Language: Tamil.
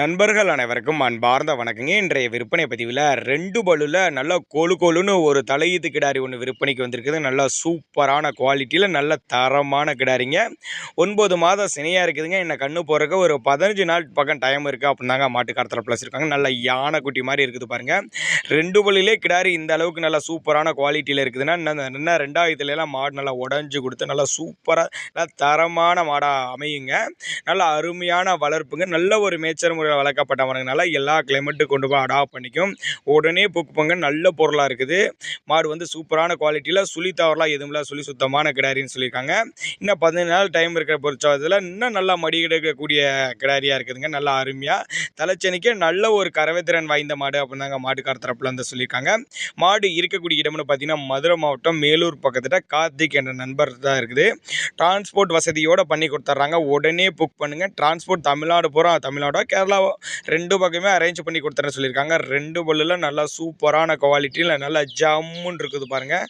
நண்பர்கள் அனைவருக்கும் அன்பார்ந்த வணக்கங்க. இன்றைய விற்பனை பதிவில் ரெண்டு பலுல நல்லா கொழு கொழுன்னு ஒரு தலையீத்து கிடாரி ஒன்று விற்பனைக்கு வந்திருக்குது. நல்ல சூப்பரான குவாலிட்டியில் நல்ல தரமான கிடாரிங்க. ஒன்பது மாதம் சினையாக இருக்குதுங்க. என்னை கண்ணு போகிறக்கு ஒரு பதினஞ்சு நாள் பக்கம் டைம் இருக்குது அப்படின்னாங்க மாட்டுக்காரத்தில் ப்ளஸ் இருக்காங்க நல்ல யானை குட்டி மாதிரி இருக்குது பாருங்கள் ரெண்டு பல்லுலே கிடாரி இந்த அளவுக்கு நல்லா சூப்பரான குவாலிட்டியில் இருக்குதுன்னா என்ன இன்னும் ரெண்டாயிரத்துலலாம் மாடு நல்லா உடஞ்சி கொடுத்து நல்லா சூப்பராக நல்லா தரமான மாடாக அமையுங்க. நல்ல அருமையான வளர்ப்புங்க. நல்ல ஒரு மேய்ச்சல் முறையில் வளர்க்கப்பட்டவனுங்கனால எல்லா கிளைமேட்டு கொண்டு போய் அடாப்ட் பண்ணிக்கும். உடனே பூக்குப்பங்க நல்ல பொருளாக இருக்குது. மாடு வந்து சூப்பரான குவாலிட்டியில் சுழி தவறலாம் எதுவும் இல்லை சுழி சுத்தமான கிடாரின்னு சொல்லியிருக்காங்க. இன்னும் பதினஞ்சு நாள் டைம் இருக்கிற பொறுத்தவரத்தில் இன்னும் நல்லா மடி எடுக்கக்கூடிய கிடாரியாக இருக்குதுங்க. நல்லா அருமையாக தலைச்சனிக்கு நல்ல ஒரு கரவைத்திறன் வாய்ந்த மாடு அப்படின்னாங்க மாட்டுக்கார தரப்பில் வந்து சொல்லியிருக்காங்க. மாடு இருக்கக்கூடிய இடம்னு பார்த்தீங்கன்னா மதுரை மாவட்டம் மேலூர் பக்கத்தில் கார்த்திக் என்ற நண்பர் தான் இருக்குது. டிரான்ஸ்போர்ட் வசதியோடு பண்ணி கொடுத்துட்றாங்க உடனே புக் பண்ணுங்கள் டிரான்ஸ்போர்ட் தமிழ்நாடு போகிறோம் தமிழ்நாடோ நல்லா ரெண்டு பக்கமே அரேஞ்ச் பண்ணி கொடுத்துறேன்னு சொல்லியிருக்காங்க. ரெண்டு பல்லில் நல்லா சூப்பரான குவாலிட்டியில் நல்லா ஜம்முன்னு இருக்குது பாருங்கள்